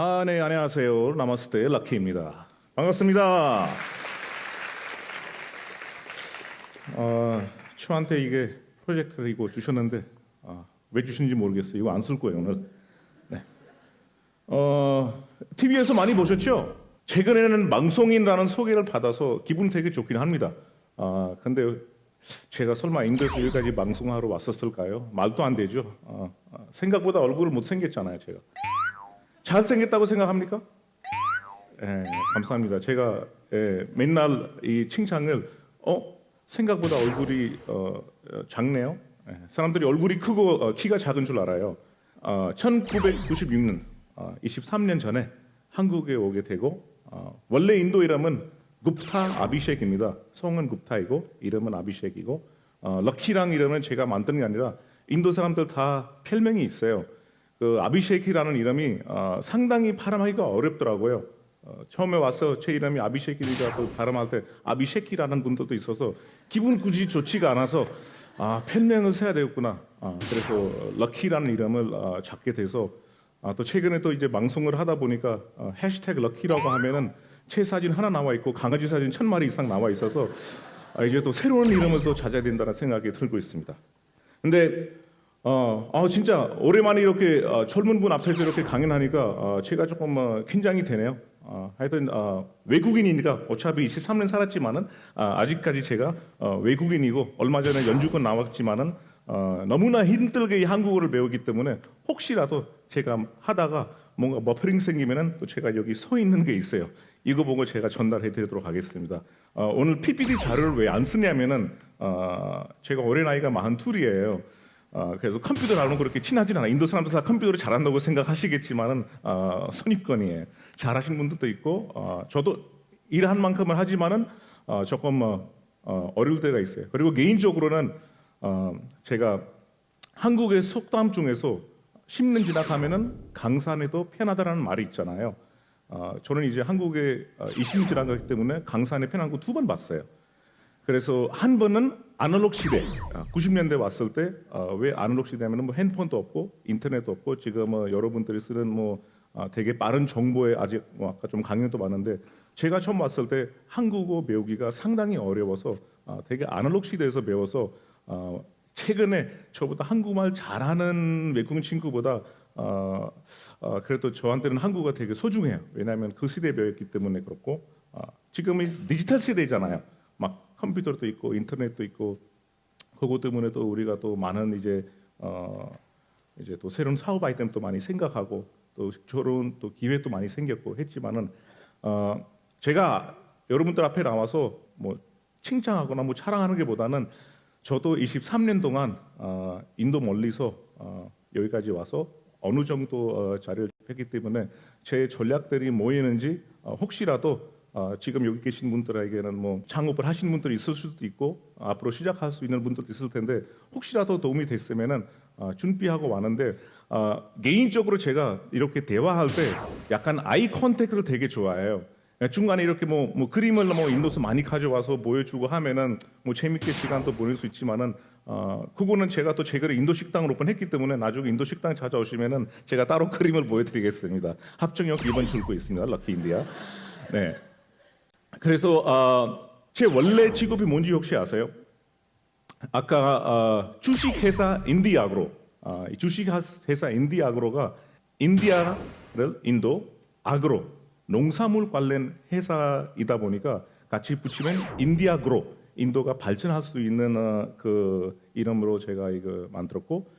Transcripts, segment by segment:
아, 네, 안녕하세요. 나마스테 럭키입니다. 반갑습니다. 어, 저한테 이게 프로젝트를 이거 주셨는데 아, 왜 주신지 모르겠어요. 이거 안 쓸 거예요 오늘. 네. 어, TV에서 많이 보셨죠? 최근에는 망송인이라는 소개를 받아서 기분 되게 좋긴 합니다. 아, 근데 제가 설마 인도에서 여기까지 방송하러 왔었을까요? 말도 안 되죠. 어, 어, 생각보다 얼굴을 못 생겼잖아요, 제가. 잘생겼다고 생각합니까? 예, 감사합니다. 제가 예, 맨날 이 칭찬을 어 생각보다 얼굴이 어, 어, 작네요. 예, 사람들이 얼굴이 크고 어, 키가 작은 줄 알아요. 어, 1996년, 어, 23년 전에 한국에 오게 되고 어, 원래 인도 이름은 굽타 아비셰크입니다. 성은 굽타이고 이름은 아비셰크이고 어, 럭키랑 이름은 제가 만든 게 아니라 인도 사람들 다 별명이 있어요. 그 아비셰이키라는 이름이 어, 상당히 발음하기가 어렵더라고요. 어, 처음에 와서 제 이름이 아비셰이키니까 그 발음할 때 아비셰키라는 분들도 있어서 기분 굳이 좋지가 않아서 아 별명을 써야 되겠구나. 아, 그래서 럭키라는 이름을 어, 잡게 돼서 아, 또 최근에 또 이제 방송을 하다 보니까 어, 해시태그 럭키라고 하면은 제 사진 하나 나와 있고 강아지 사진 천 마리 이상 나와 있어서 아, 이제 또 새로운 이름을 또 찾아야 된다는 생각이 들고 있습니다. 근데 어, 아 진짜 오랜만에 이렇게 어, 젊은 분 앞에서 이렇게 강연하니까 어, 제가 조금 어, 긴장이 되네요. 어, 하여튼 어, 외국인이니까 어차피 23년 살았지만은 아, 아직까지 제가 어, 외국인이고 얼마 전에 연주권 나왔지만은 어, 너무나 힘들게 이 한국어를 배우기 때문에 혹시라도 제가 하다가 뭔가 머플링 생기면은 또 제가 여기 서 있는 게 있어요. 이거 보고 제가 전달해 드리도록 하겠습니다. 어, 오늘 PPT 자료를 왜 안 쓰냐면은 어, 제가 올해 나이가 42이에요. 어, 그래서 컴퓨터 나오는 그렇게 친하진 않아. 인도 사람들 다 컴퓨터를 잘한다고 생각하시겠지만은 어, 선입견이에요. 잘하시는 분들도 있고 어, 저도 일한 만큼은 하지만은 어, 조금 어, 어, 어려울 때가 있어요. 그리고 개인적으로는 어, 제가 한국의 속담 중에서 10년 지나가면은 강산에도 편하다라는 말이 있잖아요. 어, 저는 이제 한국에 어, 20년 지나가기 때문에 강산에 편한 거 두 번 봤어요. 그래서 한 번은 아날로그 시대, 90년대 왔을 때 왜 아날로그 시대면은 뭐 핸폰도 없고 인터넷도 없고 지금 뭐 여러분들이 쓰는 뭐 아, 되게 빠른 정보에 아직 뭐 아까 좀 강연도 많은데 제가 처음 왔을 때 한국어 배우기가 상당히 어려워서 아, 되게 아날로그 시대에서 배워서 아, 최근에 저보다 한국말 잘하는 외국인 친구보다 어, 어, 그래도 저한테는 한국어가 되게 소중해요. 왜냐하면 그 시대에 배웠기 때문에 그렇고 어, 지금이 디지털 시대잖아요. 막 컴퓨터도 있고 인터넷도 있고 그것 때문에 또 우리가 또 많은 이제 어, 이제 또 새로운 사업 아이템도 많이 생각하고 또 저런 또 기회도 많이 생겼고 했지만은 어, 제가 여러분들 앞에 나와서 뭐 칭찬하거나 뭐 자랑하는 게보다는 저도 23년 동안 어, 인도 멀리서 어, 여기까지 와서 어느 정도 어, 자리를 했기 때문에 제 전략들이 뭐였는지 어, 혹시라도 어, 지금 여기 계신 분들에게는 뭐 창업을 하신 분들이 있을 수도 있고 어, 앞으로 시작할 수 있는 분들도 있을 텐데 혹시라도 도움이 됐으면은 어, 준비하고 왔는데 어, 개인적으로 제가 이렇게 대화할 때 약간 아이 컨택트를 되게 좋아해요. 중간에 이렇게 뭐, 뭐 그림을 뭐 인도서 많이 가져와서 보여주고 하면은 뭐 재밌게 시간도 보낼 수 있지만은 어 그거는 제가 또 제가 인도 식당을 오픈했기 때문에 나중에 인도 식당 찾아오시면은 제가 따로 그림을 보여드리겠습니다. 합정역 2번 줄고 있습니다. 럭키 인디아. 네. 그래서 어, 제 원래 직업이 뭔지 혹시 아세요? 아까 어, 주식회사 인디아그로 어, 이 주식회사 인디아그로가 인디아를 인도 아그로 농산물 관련 회사이다 보니까 같이 붙이면 인디아그로 인도가 발전할 수 있는 어, 그 이름으로 제가 이거 만들었고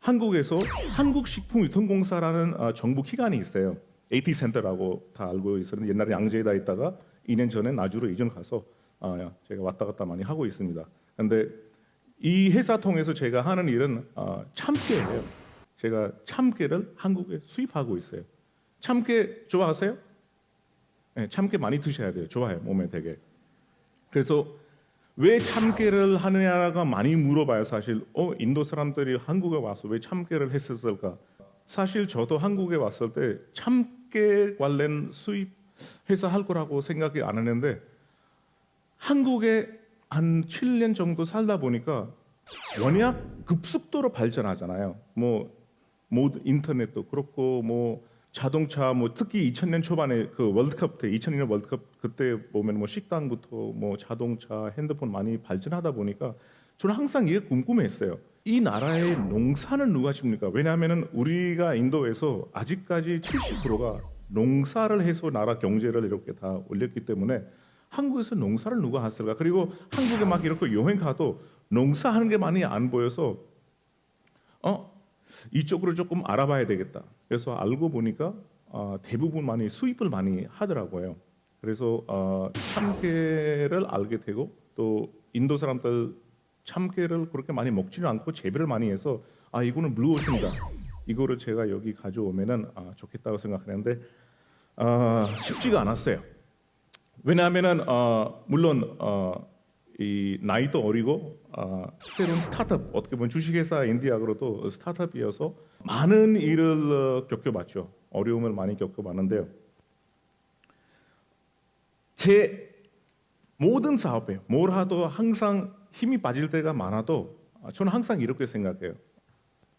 한국에서 한국식품유통공사라는 어, 정부 기관이 있어요. AT 센터라고 다 알고 있었는데 옛날에 양재에다 있다가 2년 전에 나주로 이전 가서 어, 제가 왔다 갔다 많이 하고 있습니다. 근데 이 회사 통해서 제가 하는 일은 어, 참깨예요. 제가 참깨를 한국에 수입하고 있어요. 참깨 좋아하세요? 네, 참깨 많이 드셔야 돼요. 좋아요. 몸에 되게. 그래서 왜 참깨를 하느냐가 많이 물어봐요. 사실 어 인도 사람들이 한국에 와서 왜 참깨를 했었을까? 사실 저도 한국에 왔을 때 참깨 관련 수입 회사 할 거라고 생각이 안 했는데 한국에 한 7년 정도 살다 보니까 워낙 급속도로 발전하잖아요. 뭐 모두 인터넷도 그렇고 뭐 자동차 뭐 특히 2000년 초반에 그 월드컵 때 2002년 월드컵 그때 보면 뭐 식당부터 뭐 자동차 핸드폰 많이 발전하다 보니까 저는 항상 이게 궁금했어요. 이 나라의 농사는 누가 짓니까? 왜냐하면은 우리가 인도에서 아직까지 70%가 농사를 해서 나라 경제를 이렇게 다 올렸기 때문에 한국에서 농사를 누가 했을까? 그리고 한국에 막 이렇게 여행 가도 농사하는 게 많이 안 보여서 어 이쪽으로 조금 알아봐야 되겠다. 그래서 알고 보니까 어, 대부분 많이 수입을 많이 하더라고요. 그래서 어, 참깨를 알게 되고 또 인도 사람들 참깨를 그렇게 많이 먹지는 않고 재배를 많이 해서 아 이거는 블루오션이다. 이거를 제가 여기 가져오면은 아, 좋겠다고 생각하는데 아, 쉽지가 않았어요. 왜냐하면은 어, 물론 어, 이 나이도 어리고 어, 새로운 스타트업 어떻게 보면 주식회사 인디아그로도 스타트업이어서 많은 일을 어, 겪어봤죠. 어려움을 많이 겪어봤는데요. 제 모든 사업에 뭘 하도 항상 힘이 빠질 때가 많아도 아, 저는 항상 이렇게 생각해요.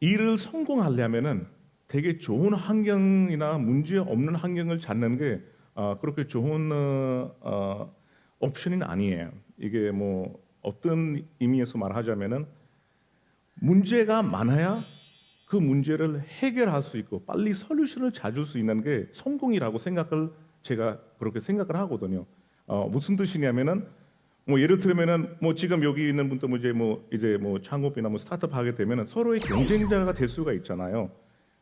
일을 성공하려면은 되게 좋은 환경이나 문제 없는 환경을 찾는 게 아, 그렇게 좋은 어, 어, 옵션은 아니에요. 이게 뭐 어떤 의미에서 말하자면은 문제가 많아야 그 문제를 해결할 수 있고 빨리 솔루션을 찾을 수 있는 게 성공이라고 생각을 제가 그렇게 생각을 하거든요. 어, 무슨 뜻이냐면은 뭐 예를 들면은 뭐 지금 여기 있는 분도 뭐 이제 뭐 이제 뭐 창업이나 뭐 스타트업 하게 되면은 서로의 경쟁자가 될 수가 있잖아요.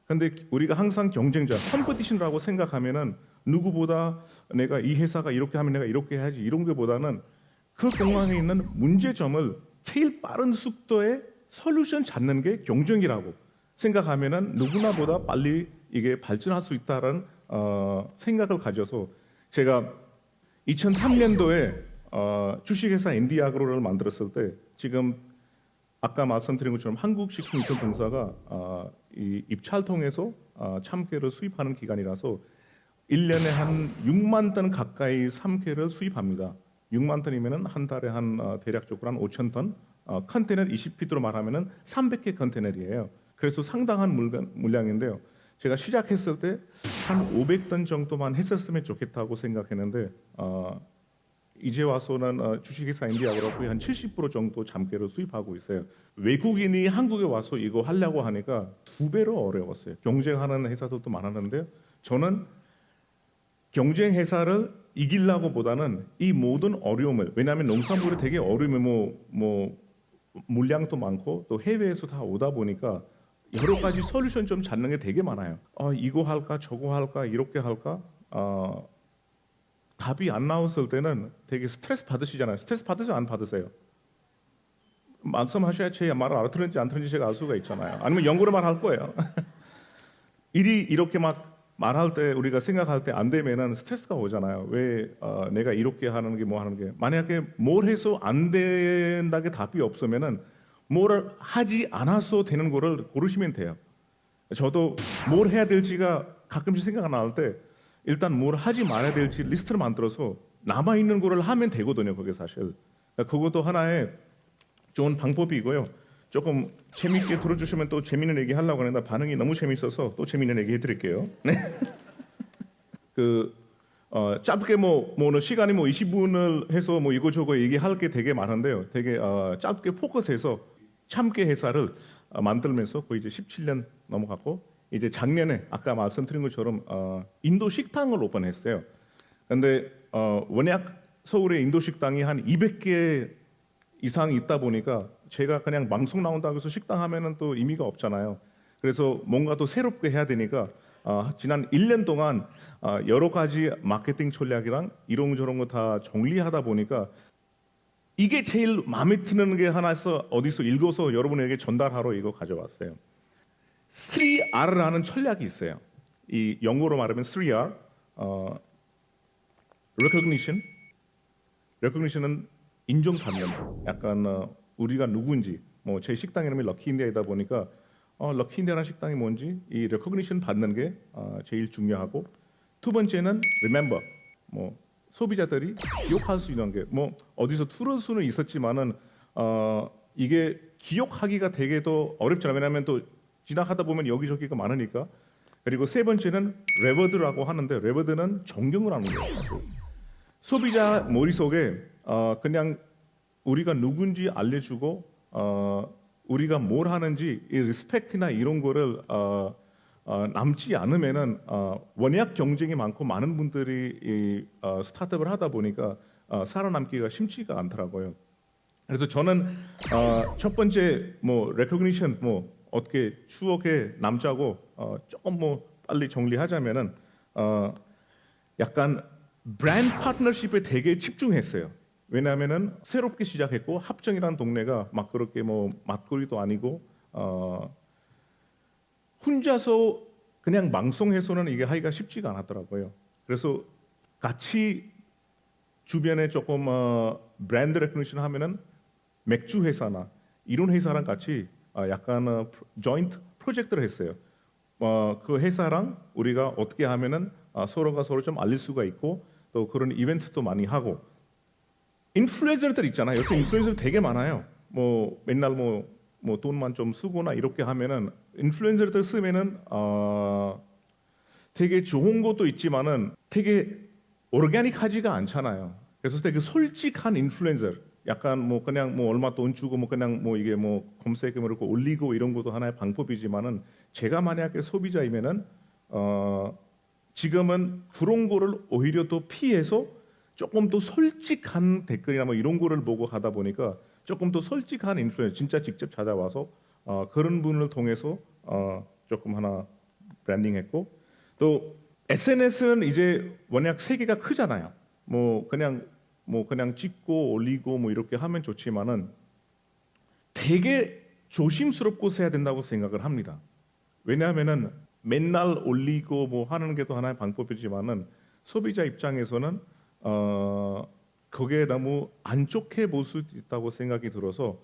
근데 우리가 항상 경쟁자, 컴퍼티션이라고 생각하면은 누구보다 내가 이 회사가 이렇게 하면 내가 이렇게 해야지 이런 게보다는 그 공항에 있는 문제점을 제일 빠른 속도에 솔루션 찾는 게 경쟁이라고 생각하면은 누구나보다 빨리 이게 발전할 수 있다는 어, 생각을 가져서 제가 2003년도에 어, 주식회사 인디아그로를 만들었을 때 지금 아까 말씀드린 것처럼 한국식품유통공사가 어, 이 입찰 통해서 어, 참깨를 수입하는 기간이라서 1년에 한 6만 톤 가까이 참깨를 수입합니다. 6만 톤이면은 한 달에 한 어, 대략적으로 한 5천 톤. 어, 컨테이너 20피트로 말하면은 300개 컨테이너예요. 그래서 상당한 물건, 물량인데요. 제가 시작했을 때 한 500톤 정도만 했었으면 좋겠다고 생각했는데 어, 이제 와서는 어, 주식회사 인디아그로 거의 한70% 정도 잠깨를 수입하고 있어요. 외국인이 한국에 와서 이거 하려고 하니까 두 배로 어려웠어요. 경쟁하는 회사들도 많았는데요. 저는 경쟁 회사를 이기려고 보다는 이 모든 어려움을 왜냐하면 농산물이 되게 어려움이 뭐, 뭐 물량도 많고 또 해외에서 다 오다 보니까 여러 가지 솔루션 좀 찾는 게 되게 많아요. 아 이거 할까 저거 할까 이렇게 할까 아 답이 안 나왔을 때는 되게 스트레스 받으시잖아요. 스트레스 받으세요 안 받으세요? 말씀하셔야 제 말을 알아들은지 안 들은지 제가 알 수가 있잖아요. 아니면 영어로 말할 거예요. 일이 이렇게 막 말할 때 우리가 생각할 때 안 되면은 스트레스가 오잖아요. 왜 어, 내가 이렇게 하는 게 뭐 하는 게 만약에 뭘 해서 안 된다게 답이 없으면은 뭘 하지 않아서 되는 거를 고르시면 돼요. 저도 뭘 해야 될지가 가끔씩 생각 안날때 일단 뭘 하지 말아야 될지 리스트를 만들어서 남아 있는 거를 하면 되거든요. 그게 사실 그것도 하나의 좋은 방법이고요. 조금 재밌게 들어주시면 또 재밌는 얘기 하려고 하는데 반응이 너무 재밌어서 또 재밌는 얘기 해드릴게요. 네. 그 어, 짧게 뭐 뭐는 시간이 뭐 20분을 해서 뭐 이거저거 얘기할 게 되게 많은데요. 되게 어, 짧게 포커스해서 참깨 회사를 어, 만들면서 거의 이제 17년 넘어갔고 이제 작년에 아까 말씀드린 것처럼 어, 인도 식당을 오픈했어요. 근데 어, 워낙 서울에 인도 식당이 한 200개 이상 있다 보니까 제가 그냥 방송 나온다고 해서 식당 하면은 또 의미가 없잖아요. 그래서 뭔가 또 새롭게 해야 되니까 어, 지난 1년 동안 어, 여러 가지 마케팅 전략이랑 이런저런 거 다 정리하다 보니까 이게 제일 마음에 드는 게 하나서 어디서 읽어서 여러분에게 전달하러 이거 가져왔어요. 3R라는 전략이 있어요. 이 영어로 말하면 3R, 어, recognition, recognition은 인정받는. 약간 어, 우리가 누구인지, 뭐 제 식당 이름이 럭키 인디아이다 보니까 어, 럭키 인디아라는 식당이 뭔지 이 recognition 받는 게 어, 제일 중요하고 두 번째는 remember, 뭐 소비자들이 기억할 수 있는 게 뭐 어디서 들을 수는 있었지만은 어, 이게 기억하기가 되게 더 어렵잖아요. 왜냐하면 또 지나가다 보면 여기저기가 많으니까 그리고 세 번째는 레버드라고 하는데 레버드는 존경을 하는 거예요. 소비자 머릿속에 어, 그냥 우리가 누군지 알려주고 어, 우리가 뭘 하는지 이 리스펙트나 이런 거를 어, 어, 남지 않으면은 어, 원약 경쟁이 많고 많은 분들이 이 어, 스타트업을 하다 보니까 어, 살아남기가 쉽지가 않더라고요. 그래서 저는 어, 첫 번째 뭐 레코그니션 뭐 어떻게 추억에 남자고 어, 조금 뭐 빨리 정리하자면은 어, 약간 브랜드 파트너십에 되게 집중했어요. 왜냐하면은 새롭게 시작했고 합정이라는 동네가 막 그렇게 뭐 맛거리도 아니고 어, 혼자서 그냥 망송해서는 이게 하기가 쉽지가 않았더라고요. 그래서 같이 주변에 조금 어, 브랜드 레코니션 하면은 맥주 회사나 이런 회사랑 같이 어, 약간 어, 조인트 프로젝트를 했어요. 어, 그 회사랑 우리가 어떻게 하면은 어, 서로가 서로 좀 알릴 수가 있고 또 그런 이벤트도 많이 하고 인플루엔서들 있잖아요. 요새 인플루엔서 되게 많아요. 뭐 맨날 뭐, 뭐 돈만 좀 쓰거나 이렇게 하면은 인플루엔서들 쓰면은 어, 되게 좋은 것도 있지만은 되게 오르가닉하지가 않잖아요. 그래서 되게 솔직한 인플루엔서, 약간 뭐 그냥 뭐 얼마 돈 주고 뭐 그냥 뭐 이게 뭐 검색을 이렇게 올리고 이런 것도 하나의 방법이지만은 제가 만약에 소비자이면은 어 지금은 그런 거를 오히려 또 피해서 조금 더 솔직한 댓글이나 뭐 이런 거를 보고 하다 보니까 조금 더 솔직한 인플루엔서 진짜 직접 찾아와서 어 그런 분을 통해서 어 조금 하나 브랜딩했고 또 SNS는 이제 워낙 세계가 크잖아요. 뭐 그냥 뭐 그냥 찍고 올리고 뭐 이렇게 하면 좋지만은 되게 조심스럽고 해야 된다고 생각을 합니다. 왜냐하면은 맨날 올리고 뭐 하는 게 또 하나의 방법이지만은 소비자 입장에서는 어 그게 너무 안 좋게 볼 수 있다고 생각이 들어서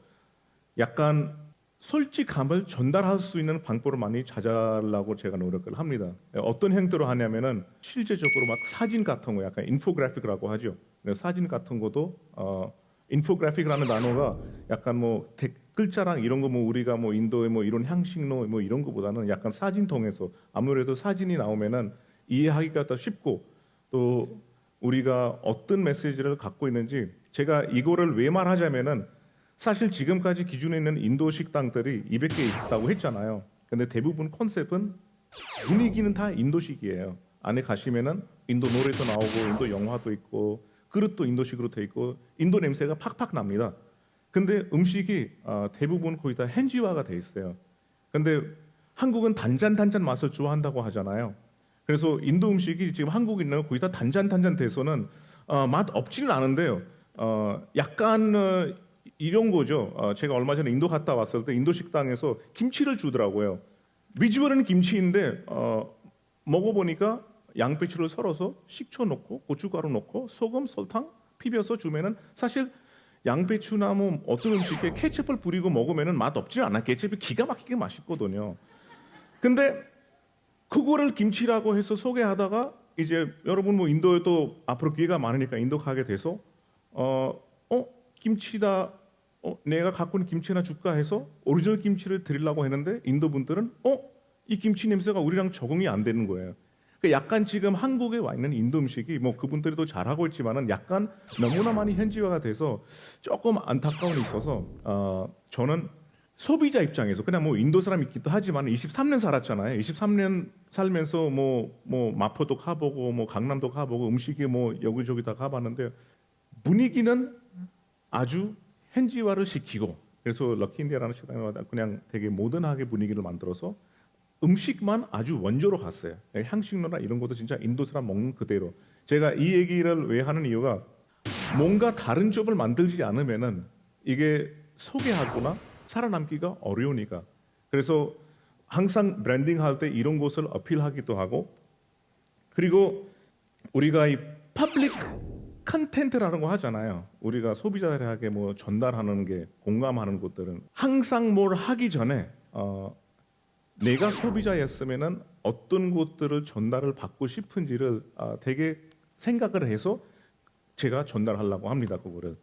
약간 솔직함을 전달할 수 있는 방법을 많이 찾아려고 제가 노력을 합니다. 어떤 행동을 하냐면은 실제적으로 막 사진 같은 거 약간 인포그래픽이라고 하죠. 근데 사진 같은 것도 어 인포그래픽이라는 단어가 약간 뭐 댓글자랑 이런 거 뭐 우리가 뭐 인도의 뭐 이런 향신료 뭐 이런 거보다는 약간 사진 통해서 아무래도 사진이 나오면은 이해하기가 더 쉽고 또 우리가 어떤 메시지를 갖고 있는지 제가 이거를 왜 말하자면은 사실 지금까지 기준에 있는 인도 식당들이 200개 있다고 했잖아요. 근데 대부분 컨셉은 분위기는 다 인도식이에요. 안에 가시면은 인도 노래도 나오고 인도 영화도 있고 그릇도 인도식으로 돼 있고 인도 냄새가 팍팍 납니다. 근데 음식이 어, 대부분 거의 다 현지화가 돼 있어요. 근데 한국은 단짠 단짠 맛을 좋아한다고 하잖아요. 그래서 인도 음식이 지금 한국에 있는 거의 다 단짠 단짠 돼서는 어, 맛 없지는 않은데요. 어, 약간 어, 이런 거죠. 어, 제가 얼마 전에 인도 갔다 왔을 때 인도 식당에서 김치를 주더라고요. 비주얼은 김치인데 어, 먹어보니까 양배추를 썰어서 식초 넣고 고춧가루 넣고 소금, 설탕 비벼서 주면은 사실 양배추나 뭐 어떤 음식에 케첩을 뿌리고 먹으면은 맛 없지 않아. 케첩이 기가 막히게 맛있거든요. 근데 그거를 김치라고 해서 소개하다가 이제 여러분 뭐 인도에 또 앞으로 기회가 많으니까 인도 가게 돼서 어, 어 김치다 어, 내가 갖고 있는 김치 하나 줄까 해서 오리지널 김치를 드리려고 했는데 인도 분들은 어? 이 김치 냄새가 우리랑 적응이 안 되는 거예요. 그러니까 약간 지금 한국에 와 있는 인도 음식이 뭐 그분들이 도 잘하고 있지만은 약간 너무나 많이 현지화가 돼서 조금 안타까움이 있어서 어, 저는 소비자 입장에서 그냥 뭐 인도 사람이기도 하지만 23년 살았잖아요. 23년 살면서 뭐뭐 마포도 가보고 뭐 강남도 가보고 음식이 뭐 여기저기 다 가봤는데 분위기는 아주 현지화를 시키고 그래서 럭키 인디아라는 식당마다 그냥 되게 모던하게 분위기를 만들어서 음식만 아주 원조로 갔어요. 향신료나 이런 것도 진짜 인도 사람 먹는 그대로. 제가 이 얘기를 왜 하는 이유가 뭔가 다른 점을 만들지 않으면은 이게 소개하거나 살아남기가 어려우니까. 그래서 항상 브랜딩 할 때 이런 것을 어필하기도 하고 그리고 우리가 이 퍼블릭 컨텐트라는 거 하잖아요. 우리가 소비자들에게 뭐 전달하는 게 공감하는 것들은 항상 뭘 하기 전에 어, 내가 소비자였으면은 어떤 것들을 전달을 받고 싶은지를 아, 되게 생각을 해서 제가 전달하려고 합니다. 그거를.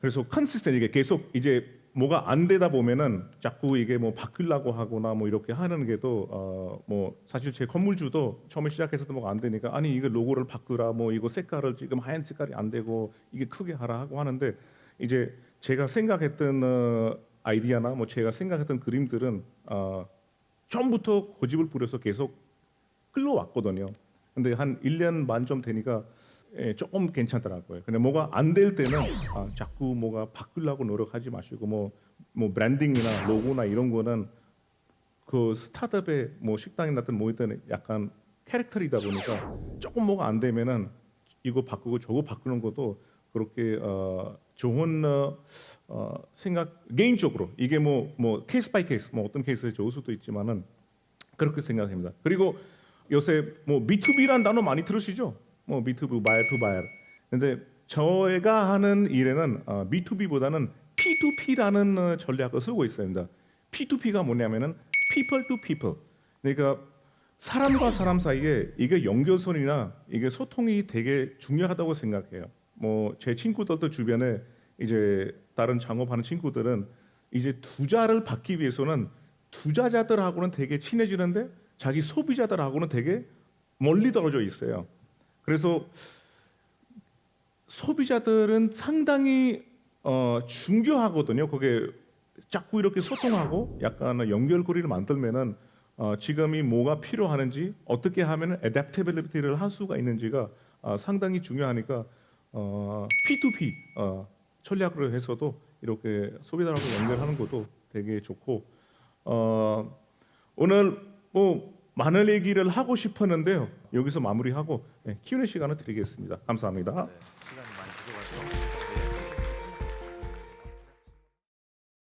그래서 컨시스tent 이게 계속 이제 뭐가 안 되다 보면은 자꾸 이게 뭐 바꾸려고 하거나 뭐 이렇게 하는 게도 어 뭐 사실 제 건물주도 처음에 시작해서도 뭐가 안 되니까 아니 이거 로고를 바꾸라 뭐 이거 색깔을 지금 하얀 색깔이 안 되고 이게 크게 하라 하고 하는데 이제 제가 생각했던 어, 아이디어나 뭐 제가 생각했던 그림들은 어 처음부터 고집을 부려서 계속 끌려왔거든요. 근데 한 1년 반 좀 되니까 예, 조금 괜찮더라고요. 근데 뭐가 안 될 때는 아, 자꾸 뭐가 바꾸려고 노력하지 마시고 뭐, 뭐 브랜딩이나 로고나 이런 거는 그 스타트업의 뭐 식당이 나든 뭐든 약간 캐릭터이다 보니까 조금 뭐가 안 되면은 이거 바꾸고 저거 바꾸는 것도 그렇게 어, 좋은 어, 어, 생각 개인적으로 이게 뭐뭐 케이스 바이 케이스 뭐 어떤 케이스에 좋을 수도 있지만은 그렇게 생각합니다. 그리고 요새 뭐 B2B란 단어 많이 들으시죠? 뭐 B2B, buyer to buyer. 근데 저희가 하는 일에는 어, B2B보다는 P2P라는 어, 전략을 쓰고 있습니다. P2P가 뭐냐면은 people to people. 그러니까 사람과 사람 사이에 이게 연결선이나 이게 소통이 되게 중요하다고 생각해요. 뭐 제 친구들도 주변에 이제 다른 창업하는 친구들은 이제 투자를 받기 위해서는 투자자들하고는 되게 친해지는데 자기 소비자들하고는 되게 멀리 떨어져 있어요. 그래서 소비자들은 상당히 어, 중요하거든요. 그게 자꾸 이렇게 소통하고 약간 연결고리를 만들면은 어, 지금이 뭐가 필요하는지 어떻게 하면 애답테빌리티를 할 수가 있는지가 어, 상당히 중요하니까 어, P2P 어, 전략으로 해서도 이렇게 소비자하고 연결하는 것도 되게 좋고 어, 오늘 뭐 많은 얘기를 하고 싶었는데요. 여기서 마무리하고 네, Q&A 시간을 드리겠습니다. 감사합니다. 네,